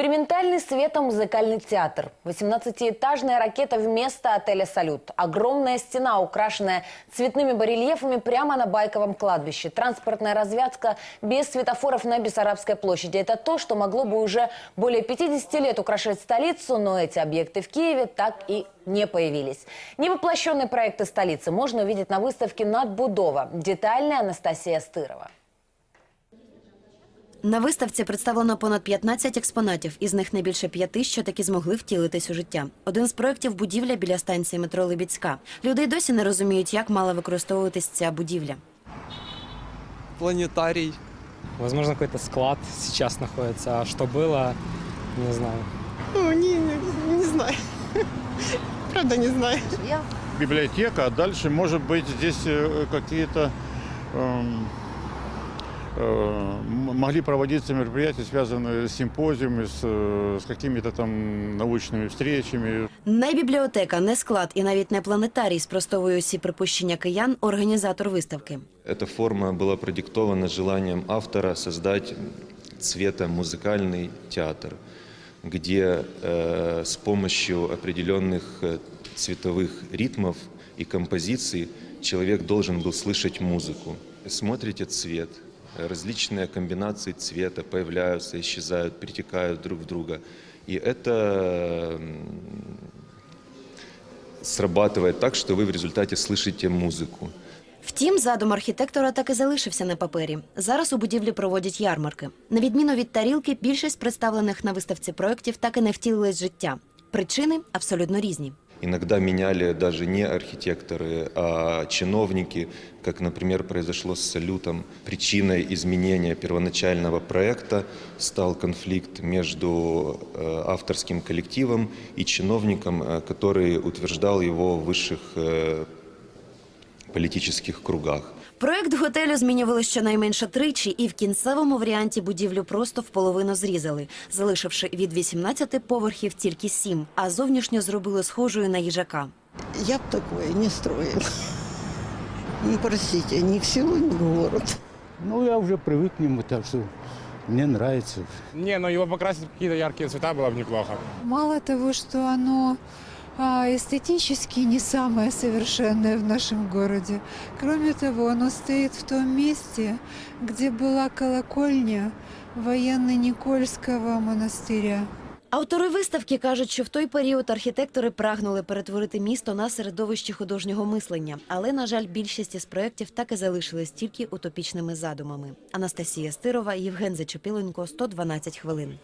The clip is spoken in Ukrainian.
Экспериментальный светомузыкальный театр. 18-этажная ракета вместо отеля «Салют». Огромная стена, украшенная цветными барельефами прямо на Байковом кладбище. Транспортная развязка без светофоров на Бессарабской площади. Это то, что могло бы уже более 50 лет украшать столицу, но эти объекты в Киеве так и не появились. Невоплощенные проекты столицы можно увидеть на выставке «Надбудова». Детальная Анастасия Стырова. На виставці представлено понад 15 експонатів, із них не більше п'яти, що таки змогли втілитись у життя. Один з проєктів – будівля біля станції метро Либідська. Люди й досі не розуміють, як мала використовуватись ця будівля. планетарий. Возможно, какой-то склад сейчас находится. А что было, не знаю. Ну, не, не, не знаю. Правда, не знаю. библиотека, а дальше, может быть, здесь э, какие-то эм, э, м- могли проводиться мероприятия, связанные с симпозиумами, с, э, с какими-то там научными встречами. Не бібліотека, не склад і навіть не планетарій спростовує усі припущення киян, організатор виставки. Эта форма была продиктована желанием автора создать цветомузыкальный театр, где э, с помощью определенных э, цветовых ритмов и композиций человек должен был слышать музыку. Смотрите цвет, э, различные комбинации цвета появляются, исчезают, перетекают друг в друга. И это м, срабатывает так, что вы в результате слышите музыку. Втім, задум архітектора так і залишився на папері. Зараз у будівлі проводять ярмарки. На відміну від тарілки, більшість представлених на виставці проєктів так і не втілились в життя. Причини абсолютно різні. Иногда меняли даже не архитекторы, а чиновники, как, например, произошло с салютом. Причиной изменения первоначального проекта стал конфликт между э, авторским коллективом и чиновником, э, который утверждал его в высших э, политических кругах. Проект готелю змінювали щонайменше тричі, і в кінцевому варіанті будівлю просто в половину зрізали, залишивши від 18 поверхів тільки 7, а зовнішньо зробили схожою на їжака. Я б такое не строила. Ну, простите, ни к селу, ни к городу. Ну, я уже привык к нему, так что мне нравится. Не, но его покрасить в какие-то яркие цвета было бы неплохо. Мало того, что оно а, эстетически не самое совершенное в нашем городе, кроме того, оно стоит в том месте, где была колокольня военно-Никольского монастыря. Автори виставки кажуть, що в той період архітектори прагнули перетворити місто на середовище художнього мислення, але, на жаль, більшість із проєктів так і залишились тільки утопічними задумами. Анастасія Стирова, Євген Зачепіленко, 112 хвилин.